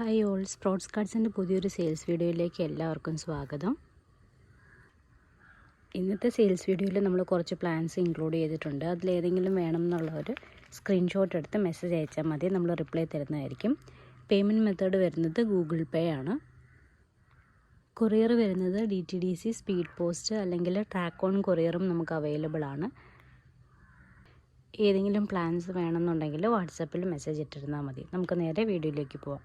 Hi all സ്പ്രോട്സ് കാർഡ്സിന്റെ പുതിയൊരു sales വീഡിയോയിലേക്ക് എല്ലാവർക്കും സ്വാഗതം. ഇന്നത്തെ സെയിൽസ് വീഡിയോയിൽ നമ്മൾ കുറച്ച് പ്ലാൻസ് ഇൻക്ലൂഡ് ചെയ്തിട്ടുണ്ട്. അതിലേതെങ്കിലും വേണം എന്നുള്ളവർ സ്ക്രീൻഷോട്ട് എടുത്ത് മെസ്സേജ് അയച്ചാൽ മതി. നമ്മൾ റിപ്ലൈ തരുന്നതായിരിക്കും. പേയ്മെന്റ് മെത്തേഡ് വരുന്നത് ഗൂഗിൾ പേ ആണ്. കൊറിയർ വരുന്നത് D T D C speed post അല്ലെങ്കിൽ ട്രാക്ക് ഓൺ കൊറിയറും നമുക്ക് അവൈലബിൾ ആണ്. ഏതെങ്കിലും പ്ലാൻസ് വേണമെന്നുണ്ടെങ്കിൽ വാട്സപ്പിൽ മെസ്സേജ് ഇട്ടിരുന്നാൽ മതി. നമുക്ക് നേരെ വീഡിയോയിലേക്ക് പോവാം.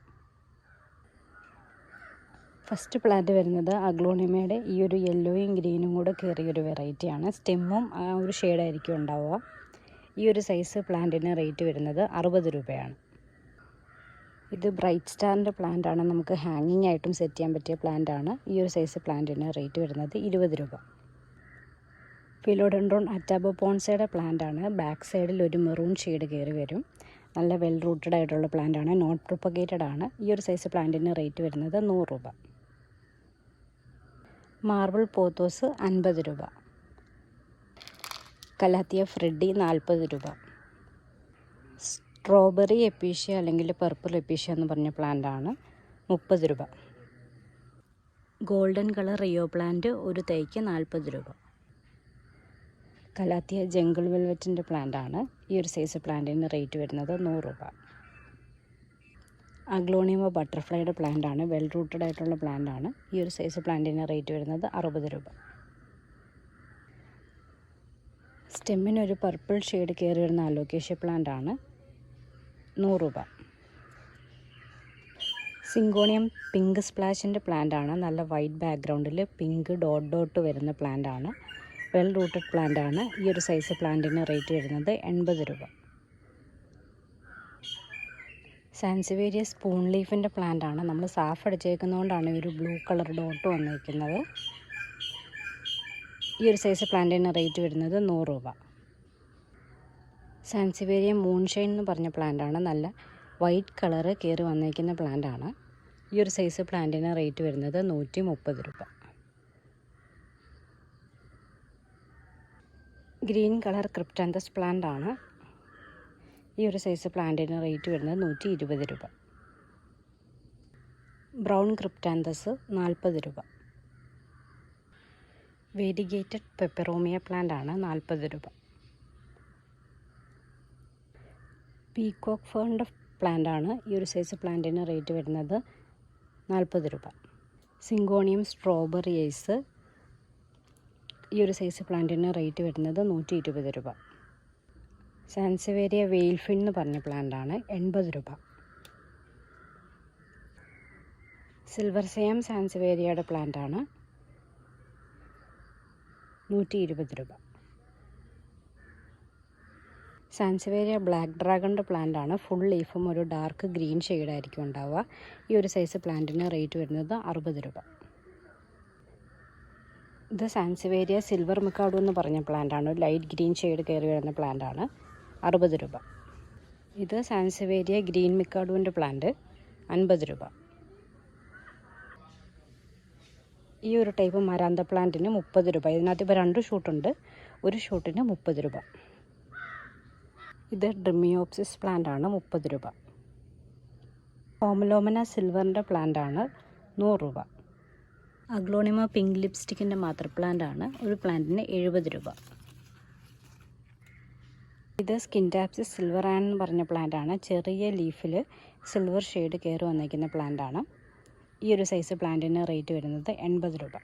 ഫസ്റ്റ് പ്ലാന്റ് വരുന്നത് അഗ്ലോണിമയുടെ ഈ ഒരു യെല്ലോയും ഗ്രീനും കൂടെ കയറിയൊരു വെറൈറ്റിയാണ് സ്റ്റെമ്മും ഒരു ഷെയ്ഡായിരിക്കും ഉണ്ടാവുക. ഈ ഒരു സൈസ് പ്ലാന്റിന് റേറ്റ് വരുന്നത് അറുപത് രൂപയാണ്. ഇത് ബ്രൈറ്റ് സ്റ്റാറിന്റെ പ്ലാന്റ് ആണ്. നമുക്ക് ഹാങ്ങിങ് ആയിട്ടും സെറ്റ് ചെയ്യാൻ പറ്റിയ പ്ലാന്റ് ആണ്. ഈ ഒരു സൈസ് പ്ലാന്റിന് റേറ്റ് വരുന്നത് ഇരുപത് രൂപ. ഫിലോഡൻഡ്രോൺ അറ്റാബോ പോൺസയുടെ പ്ലാന്റ് ആണ് ബാക്ക് സൈഡിൽ ഒരു മെറൂൺ ഷെയ്ഡ് കയറി വരും. നല്ല വെൽ റൂട്ടഡ് ആയിട്ടുള്ള പ്ലാന്റ് ആണ്. നോട്ട് പ്രൊപ്പഗേറ്റഡ് ആണ്. ഈ ഒരു സൈസ് പ്ലാന്റിന് റേറ്റ് വരുന്നത് നൂറ് രൂപ. മാർബിൾ പോത്തോസ് അൻപത് രൂപ. കലാത്തിയ ഫ്രെഡി നാൽപ്പത് രൂപ. സ്ട്രോബെറി എപ്പീഷ്യ അല്ലെങ്കിൽ പർപ്പിൾ എപ്പീഷ്യ എന്ന് പറഞ്ഞ പ്ലാന്റ് ആണ് മുപ്പത് രൂപ. ഗോൾഡൻ കളർ റിയോ പ്ലാന്റ് ഒരു തൈക്ക് നാൽപ്പത് രൂപ. കലാത്തിയ ജംഗിൾ വെൽവെറ്റിന്റെ പ്ലാന്റ് ആണ്. ഈ ഒരു സൈസ് പ്ലാന്റിന് റേറ്റ് വരുന്നത് നൂറ് രൂപ. അഗ്ലോണിയമ ബട്ടർഫ്ലൈയുടെ പ്ലാന്റ് ആണ് വെൽ റൂട്ടഡ് ആയിട്ടുള്ള പ്ലാന്റ് ആണ് ഈ ഒരു സൈസ് പ്ലാന്റിന് റേറ്റ് വരുന്നത് അറുപത് രൂപ. സ്റ്റെമ്മിന് ഒരു പർപ്പിൾ ഷെയ്ഡ് കയറി വരുന്ന അലോക്കേഷ്യ പ്ലാന്റ് ആണ്. നൂറ് രൂപ. സിങ്കോണിയം പിങ്ക് സ്പ്ലാഷിന്റെ പ്ലാന്റ് ആണ്. നല്ല വൈറ്റ് ബാക്ക്ഗ്രൗണ്ടിൽ പിങ്ക് ഡോട്ട് ഡോട്ട് വരുന്ന പ്ലാന്റ് ആണ്. വെൽ റൂട്ടഡ് പ്ലാന്റ് ആണ്. ഈ ഒരു സൈസ് പ്ലാന്റിന് റേറ്റ് വരുന്നത് എൺപത് രൂപ. സാൻസിവേരിയ സ്പൂൺ ലീഫിന്റെ പ്ലാന്റ് ആണ് നമ്മൾ സാഫ് അടിച്ചേക്കുന്നതുകൊണ്ടാണ് ഒരു ബ്ലൂ കളർ ഡോട്ട് വന്നിരിക്കുന്നത് ഈ ഒരു സൈസ് പ്ലാന്റിന് റേറ്റ് വരുന്നത് നൂറ് രൂപ. സാൻസിവേരിയ മൂൺഷൈൻ എന്ന് പറഞ്ഞ ആണ് നല്ല വൈറ്റ് കളറ് കയറി വന്നിരിക്കുന്ന ആണ് ഈ ഒരു സൈസ് പ്ലാന്റിന് റേറ്റ് വരുന്നത് നൂറ്റി മുപ്പത് രൂപ. ഗ്രീൻ കളർ ക്രിപ്റ്റാന്തസ് പ്ലാന്റ് ആണ് ഈ ഒരു സൈസ് പ്ലാന്റിന് റേറ്റ് വരുന്നത് നൂറ്റി ഇരുപത് രൂപ. ബ്രൗൺ ക്രിപ്റ്റാന്തസ് നാൽപ്പത് രൂപ. വേരിഗേറ്റഡ് പെപ്പറോമിയ പ്ലാന്റ് ആണ് നാൽപ്പത് രൂപ. പീകോക്ക് ഫേണിന്റെ പ്ലാന്റ് ആണ് ഈ ഒരു സൈസ് പ്ലാന്റിന് റേറ്റ് വരുന്നത് നാൽപ്പത് രൂപ. സിങ്കോണിയം സ്ട്രോബെറി ഐസ് ഈ ഒരു സൈസ് പ്ലാന്റിന് റേറ്റ് വരുന്നത് നൂറ്റി ഇരുപത് രൂപ. സാൻസവേരിയ വെയിൽഫിൻ എന്ന് പറഞ്ഞ പ്ലാന്റ് ആണ്. എൺപത് രൂപ. സിൽവർ സെയം സാൻസവേരിയയുടെ പ്ലാന്റ് ആണ്. നൂറ്റി ഇരുപത് രൂപ. സാൻസവേരിയ ബ്ലാക്ക് ഡ്രാഗണിന്റെ പ്ലാന്റ് ആണ്. ഫുൾ ലീഫും ഒരു ഡാർക്ക് ഗ്രീൻ ഷെയ്ഡായിരിക്കും ഉണ്ടാവുക. ഈ ഒരു സൈസ് പ്ലാന്റിന് റേറ്റ് വരുന്നത് അറുപത് രൂപ. ഇത് സാൻസവേരിയ സിൽവർ മിക്കാഡു എന്ന് പറഞ്ഞ പ്ലാന്റ് ആണ്. ലൈറ്റ് ഗ്രീൻ ഷെയ്ഡ് കയറി വരുന്ന പ്ലാന്റ് ആണ്. അറുപത് രൂപ. ഇത് സാൻസവേരിയ ഗ്രീൻ മിക്കാഡുവിന്റെ പ്ലാന്റ് അൻപത് രൂപ. ഈ ഒരു ടൈപ്പ് മരാന്ത പ്ലാന്റിന് മുപ്പത് രൂപ. ഇതിനകത്ത് ഇപ്പോൾ രണ്ട് ഷൂട്ടുണ്ട്. ഒരു ഷൂട്ടിന് മുപ്പത് രൂപ. ഇത് ഡ്രിമിയോപ്സിസ് പ്ലാന്റ് ആണ് മുപ്പത് രൂപ. ഹോമലോമന സിൽവറിന്റെ പ്ലാന്റ് ആണ് നൂറ് രൂപ. അഗ്ലോണിമ പിങ്ക് ലിപ്സ്റ്റിക്കിന്റെ മാത്രം പ്ലാന്റ് ആണ് ഒരു പ്ലാന്റിന് എഴുപത് രൂപ. ഇത് സ്കിൻ ടാപ്സ് സിൽവർ ആൻ എന്ന് പറഞ്ഞ പ്ലാന്റ് ആണ്. ചെറിയ ലീഫിൽ സിൽവർ ഷെയ്ഡ് കയറി വന്നിരിക്കുന്ന പ്ലാന്റ് ആണ്. ഈ ഒരു സൈസ് പ്ലാന്റിന് റേറ്റ് വരുന്നത് എൺപത് രൂപ.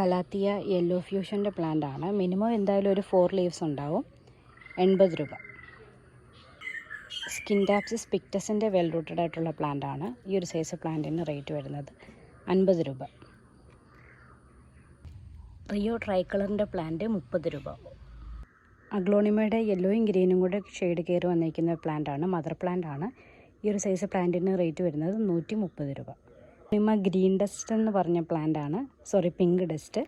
കലാത്തിയ യെല്ലോ ഫ്യൂഷന്റെ പ്ലാന്റ് ആണ്. മിനിമം എന്തായാലും ഒരു ഫോർ ലീവ്സ് ഉണ്ടാവും. എൺപത് രൂപ. സ്കിൻ ടാപ്സിസ് പിക്ടസിന്റെ വെൽ റൂട്ടഡ് ആയിട്ടുള്ള പ്ലാന്റ് ആണ്. ഈ ഒരു സൈസ് പ്ലാന്റിന് റേറ്റ് വരുന്നത് അൻപത് രൂപ. റിയോ ട്രൈ കളറിന്റെ പ്ലാന്റ് മുപ്പത് രൂപ. അഗ്ലോണിമയുടെ യെല്ലോയും ഗ്രീനും കൂടെ ഷെയ്ഡ് കയറി വന്നിരിക്കുന്ന പ്ലാന്റ് ആണ് മദർ പ്ലാന്റ് ആണ് ഈ ഒരു സൈസ് പ്ലാന്റിന് റേറ്റ് വരുന്നത് നൂറ്റി മുപ്പത് രൂപ. അഗ്ലോണിമ ഗ്രീൻ ഡസ്റ്റ് എന്ന് പറഞ്ഞ പ്ലാന്റ് ആണ് sorry pink dust.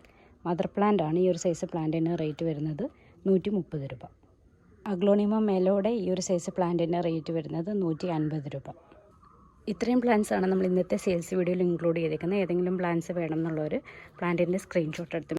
Mother plant ആണ് ഈ ഒരു സൈസ് പ്ലാന്റിന് റേറ്റ് വരുന്നത് നൂറ്റി മുപ്പത് രൂപ. അഗ്ലോണിമ മെലോടെ ഈ ഒരു സൈസ് പ്ലാന്റിന് റേറ്റ് വരുന്നത് നൂറ്റി അൻപത് രൂപ. ഇത്രയും പ്ലാൻസ് ആണ് നമ്മൾ ഇന്നത്തെ സെയിൽസ് വീഡിയോയിൽ ഇൻക്ലൂഡ് ചെയ്തേക്കുന്നത്. ഏതെങ്കിലും പ്ലാൻസ് വേണം എന്നുള്ളവർ പ്ലാന്റിന്റെ സ്ക്രീൻഷോട്ട് എടുത്ത്